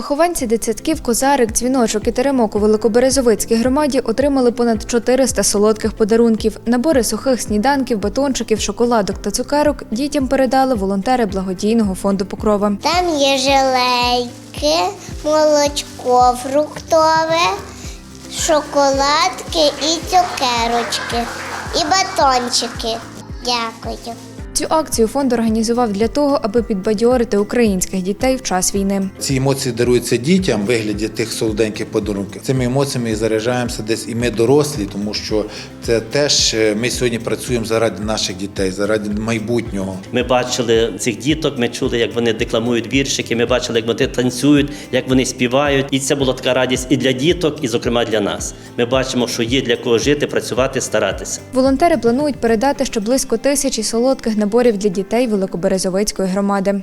Вихованці дитсадків Козарик, Дзвіночок і Теремок у Великоберезовицькій громаді отримали понад 400 солодких подарунків. Набори сухих сніданків, батончиків, шоколадок та цукерок дітям передали волонтери благодійного фонду Покрова. Там є желейки, молочко фруктове, шоколадки і цукерочки, і батончики. Дякую. Цю акцію фонд організував для того, аби підбадьорити українських дітей в час війни. Ці емоції даруються дітям в вигляді тих солоденьких подарунків. Цими емоціями і заряджаємося десь і ми дорослі, тому що це теж е, ми сьогодні працюємо заради наших дітей, заради майбутнього. Ми бачили цих діток, ми чули, як вони декламують віршики, ми бачили, як вони танцюють, як вони співають. І це була така радість і для діток, і, зокрема, для нас. Ми бачимо, що є для кого жити, працювати, старатися. Волонтери планують передати ще близько тисячі солодких наборів для дітей Великоберезовицької громади.